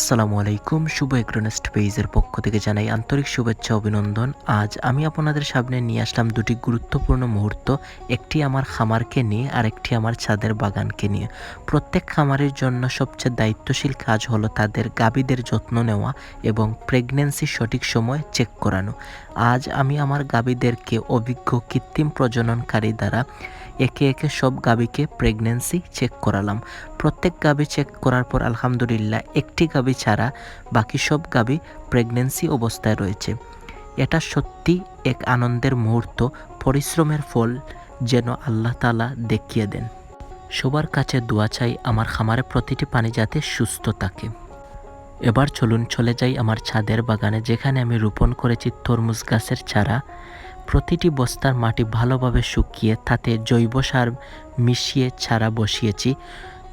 আসসালামু আলাইকুম, শুভ এগ্রোনেস্ট পেজের পক্ষ থেকে জানাই আন্তরিক শুভেচ্ছা, অভিনন্দন। আজ আমি আপনাদের সামনে নিয়ে আসলাম দুটি গুরুত্বপূর্ণ মুহূর্ত, একটি আমার খামারকে নিয়ে আর একটি আমার ছাদের বাগানকে নিয়ে। প্রত্যেক খামারের জন্য সবচেয়ে দায়িত্বশীল কাজ হলো তাদের গাভীদের যত্ন নেওয়া এবং প্রেগনেন্সি সঠিক সময় চেক করানো। আজ আমি আমার গাভীদেরকে অভিজ্ঞ কৃত্রিম প্রজননকারী দ্বারা একে একে সব গাভীকে প্রেগনেন্সি চেক করালাম। প্রত্যেক গাভী চেক করার পর আলহামদুলিল্লাহ একটি গাভী ছাড়া বাকি সব গাভী প্রেগনেন্সি অবস্থায় রয়েছে। এটা সত্যি এক আনন্দের মুহূর্ত, পরিশ্রমের ফল যেন আল্লাহ তালা দেখিয়ে দেন। সবার কাছে দোয়া চাই আমার খামারে প্রতিটি পানি যাতে সুস্থ থাকে। এবার চলুন চলে যাই আমার ছাদের বাগানে, যেখানে আমি রোপণ করেছি তরমুজ গাছের চারা। প্রতিটি বস্তার মাটি ভালোভাবে শুকিয়ে তাতে জৈব সার মিশিয়ে ছাড়া বসিয়েছি।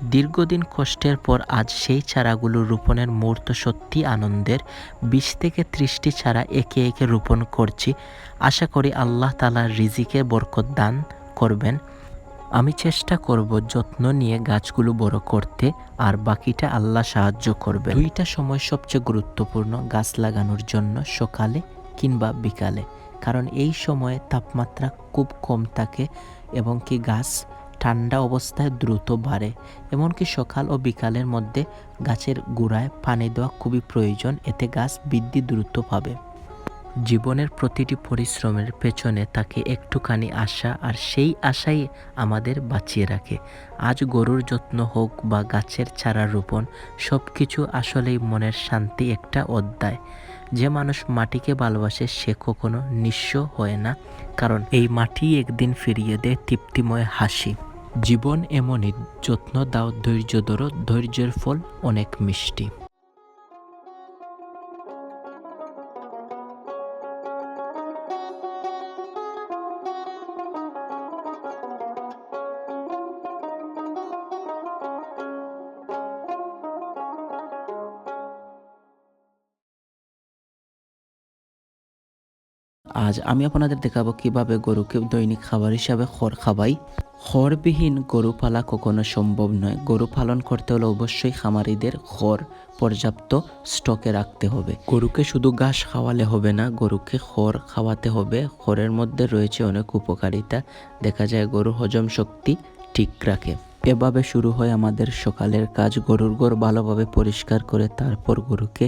দীর্ঘদিন কষ্টের পর আজ সেই চারাগুলো রোপণের মুহূর্ত সত্যি আনন্দের। বিশ থেকে ত্রিশটি চারা একে একে রোপণ করছি। আশা করি আল্লাহ তালার রিজিকে বরকত দান করবেন। আমি চেষ্টা করব যত্ন নিয়ে গাছগুলো বড় করতে, আর বাকিটা আল্লাহ সাহায্য করবে দুইটা সময় সবচেয়ে গুরুত্বপূর্ণ গাছ লাগানোর জন্য সকালে কিংবা বিকালে। কারণ এই সময়ে তাপমাত্রা খুব কম থাকে এবং কি গাছ ঠান্ডা অবস্থায় দ্রুত বাড়ে, এমনকি সকাল ও বিকালের মধ্যে গাছের গোড়ায় পানি দেওয়া খুবই প্রয়োজন, এতে গাছ বৃদ্ধি দ্রুত পাবে। জীবনের প্রতিটি পরিশ্রমের পেছনে তাকে একটুখানি আশা, আর সেই আশাই আমাদের বাঁচিয়ে রাখে। আজ গরুর যত্ন হোক বা গাছের চারা রোপণ সব কিছু আসলেই মনের শান্তি একটা অধ্যায়। যে মানুষ মাটিকে ভালোবাসে সে কখনো নিঃস্ব হয় না, কারণ এই মাটি একদিন ফিরিয়ে দেয় তৃপ্তিময় হাসি। জীবন এমনই যত্ন দাও ধৈর্য ধরো ধৈর্যের ফল অনেক মিষ্টি। আজ আমি আপনাদের দেখাবো কীভাবে গরুকে দৈনিক খাবার হিসাবে খড় খাওয়াই। খড়বিহীন গরু পালা কখনো সম্ভব নয়। গরু পালন করতে হলে অবশ্যই খামারিদের খড় পর্যাপ্ত স্টকে রাখতে হবে। গরুকে শুধু ঘাস খাওয়ালে হবে না, গরুকে খড় খাওয়াতে হবে। খড়ের মধ্যে রয়েছে অনেক উপকারিতা। দেখা যায় গরু হজম শক্তি ঠিক রাখে। এভাবে শুরু হয় আমাদের সকালের কাজ। গরুর ঘর ভালোভাবে পরিষ্কার করে তারপর গরুকে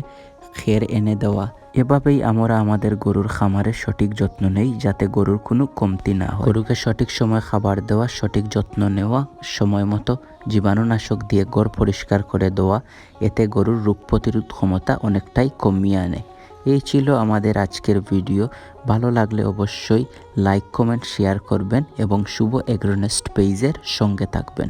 খের এনে দেওয়া। এভাবেই আমরা আমাদের গরুর খামারের সঠিক যত্ন নেই যাতে গরুর কোনো কমতি না হয়। গরুকে সঠিক সময় খাবার দেওয়া, সঠিক যত্ন নেওয়া, সময় মতো জীবাণুনাশক দিয়ে গড় পরিষ্কার করে দেওয়া, এতে গরুর রোগ প্রতিরোধ ক্ষমতা অনেকটাই কমিয়ে আনে। এই ছিল আমাদের আজকের ভিডিও। ভালো লাগলে অবশ্যই লাইক, কমেন্ট, শেয়ার করবেন এবং শুভ এগ্রোনেস্ট পেজের সঙ্গে থাকবেন।